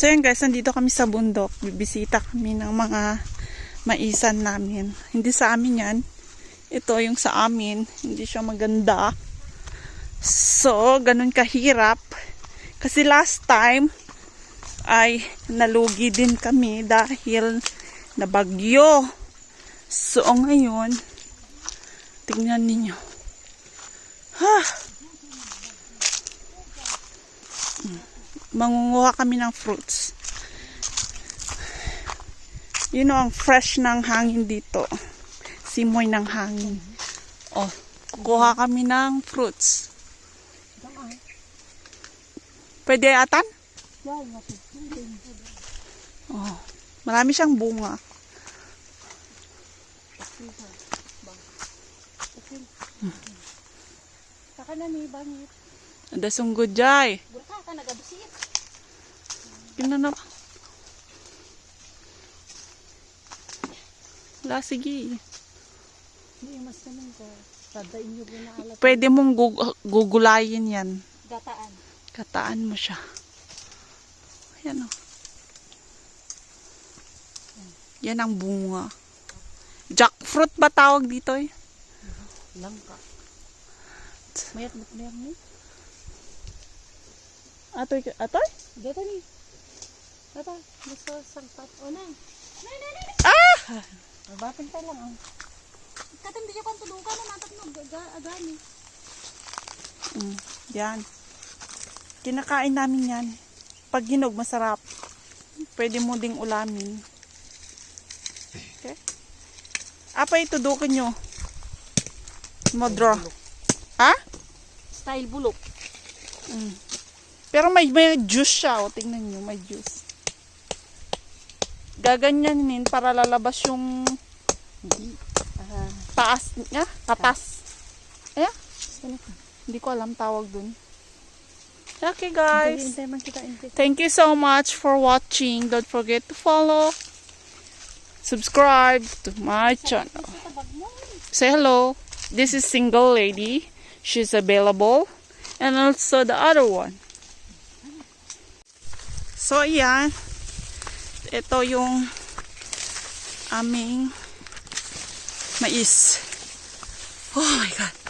So yan guys, nandito kami sa bundok. Bibisita kami ng mga maisan namin. Hindi sa amin yan. Ito yung sa amin. Hindi siya maganda. So, ganun kahirap. Kasi last time ay nalugi din kami dahil nabagyo. So, ngayon, tingnan ninyo. Ha! Mangunguha kami ng fruits. You know, ang fresh ng hangin dito. Simoy ng hangin. Oh, kukuha kami ng fruits. Pwede atan? Oh, marami siyang bunga. Saka na ni bangit. Ada sunggod jay. Burka ka nagabusit. Yun na. Wala, sige. Hindi mas naman ko. Tadain nyo po na alat. Pwede mong gug- gugulayin yan. Gataan. Kataan mo siya. Ayan o. Yan ang bunga. Jackfruit ba tawag dito eh? Langka. Mayat mo mayat mo. Atoy, atoy? Dito ni. Tata, gusto sangpat. O na. Nay, nay, nay. Ah! Albatin pa lang. ah. Katam di ko tudukan na natat no agani. Mm, yan. Kinakain namin yan. Pag ginog, masarap. Pwede mo ding ulamin. Okay? Apa itudukin nyo? Modro. Ha? Style bulok. Mm. Pero may, may juice siya. O, tingnan nyo, may juice. Gaganyanin para lalabas yung Ah, taas niya. Katas. Ka? Hindi ko alam tawag dun. Okay, guys. Thank you so much for watching. Don't forget to follow, subscribe to my channel. Say hello. This is single lady. She's available. And also the other one. So, ayan. Ito yung aming mais. Oh my God.